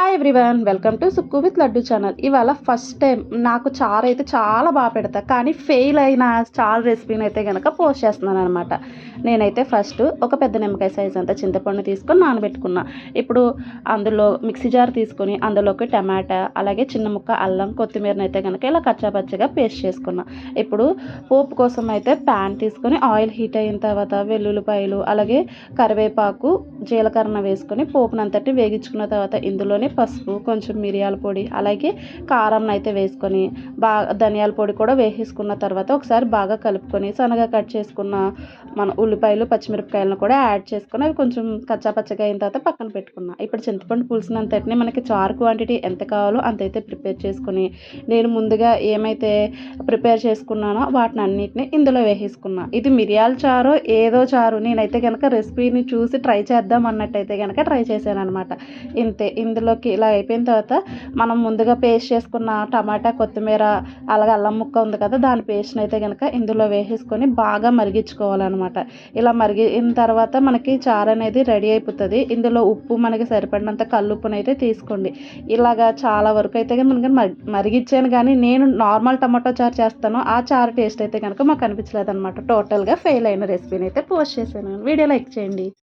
Hi everyone welcome to Sukku with Laddu channel ఇవాళ first time నాకు చారు అయితే చాలా బాగా పెడతా కానీ ఫెయిల్ అయిన చారు రెసిపీని అయితే కనుక పోస్ట్ చేస్తున్నాను అనమాట నేనైతే ఫస్ట్ ఒక పెద్ద నిమ్మకాయ సైజ్ అంత చింతపండు తీసుకొని నానబెట్టుకున్నా. ఇప్పుడు అందులో మిక్సీ జార్ తీసుకొని అందులోకి టమాటా అలాగే చిన్న ముక్క అల్లం కొత్తిమీరని అయితే కనుక ఇలా కచ్చాపచ్చగా పేస్ట్ చేసుకున్నా. ఇప్పుడు పోపు కోసం అయితే ప్యాన్ తీసుకొని ఆయిల్ హీట్ అయిన తర్వాత వెల్లుల్లిపాయలు అలాగే కరివేపాకు జీలకర్ర వేసుకొని పోపునంతటి వేగించుకున్న తర్వాత ఇందులోనే పసుపు కొంచెం మిరియాల పొడి అలాగే కారం అయితే వేసుకొని బాగా ధనియాల పొడి కూడా వేసేసుకున్న తర్వాత ఒకసారి బాగా కలుపుకొని సన్నగా కట్ చేసుకున్న మన ఉల్లిపాయలు పచ్చిమిరపకాయలను కూడా యాడ్ చేసుకొని అవి కొంచెం కచ్చాపచ్చగా అయిన తర్వాత పక్కన పెట్టుకున్నా. ఇప్పుడు చింతపండు పులుసునంతటిని మనకి చారు క్వాంటిటీ ఎంత కావాలో అంతైతే ప్రిపేర్ చేసుకొని నేను ముందుగా ఏమైతే ప్రిపేర్ చేసుకున్నానో వాటిని అన్నిటిని ఇందులో వేసేసుకున్నా. ఇది మిరియాల చారు ఏదో చారు నేనైతే కనుక రెసిపీని చూసి ట్రై చేద్దాం అన్నట్టయితే కనుక ట్రై చేశాను అనమాట ఇంతే ఇందులో ఇందులోకి ఇలా అయిపోయిన తర్వాత మనం ముందుగా పేస్ట్ చేసుకున్న టమాటా కొత్తిమీర అలాగే అల్లం ముక్క ఉంది కదా దాని పేస్ట్ని అయితే కనుక ఇందులో వేసేసుకొని బాగా మరిగించుకోవాలన్నమాట. ఇలా మరిగిన తర్వాత మనకి చారు అనేది రెడీ అయిపోతుంది. ఇందులో ఉప్పు మనకి సరిపడినంత కల్లుప్పుని అయితే తీసుకోండి. ఇలాగా చాలా వరకు అయితే మనకి మరిగించాను కానీ నేను నార్మల్ టమాటో చారు చేస్తాను. ఆ చారు టేస్ట్ అయితే కనుక మాకు అనిపించలేదు అనమాట టోటల్గా ఫెయిల్ అయిన రెసిపీని అయితే పోస్ట్ చేశాను. వీడియో లైక్ చేయండి.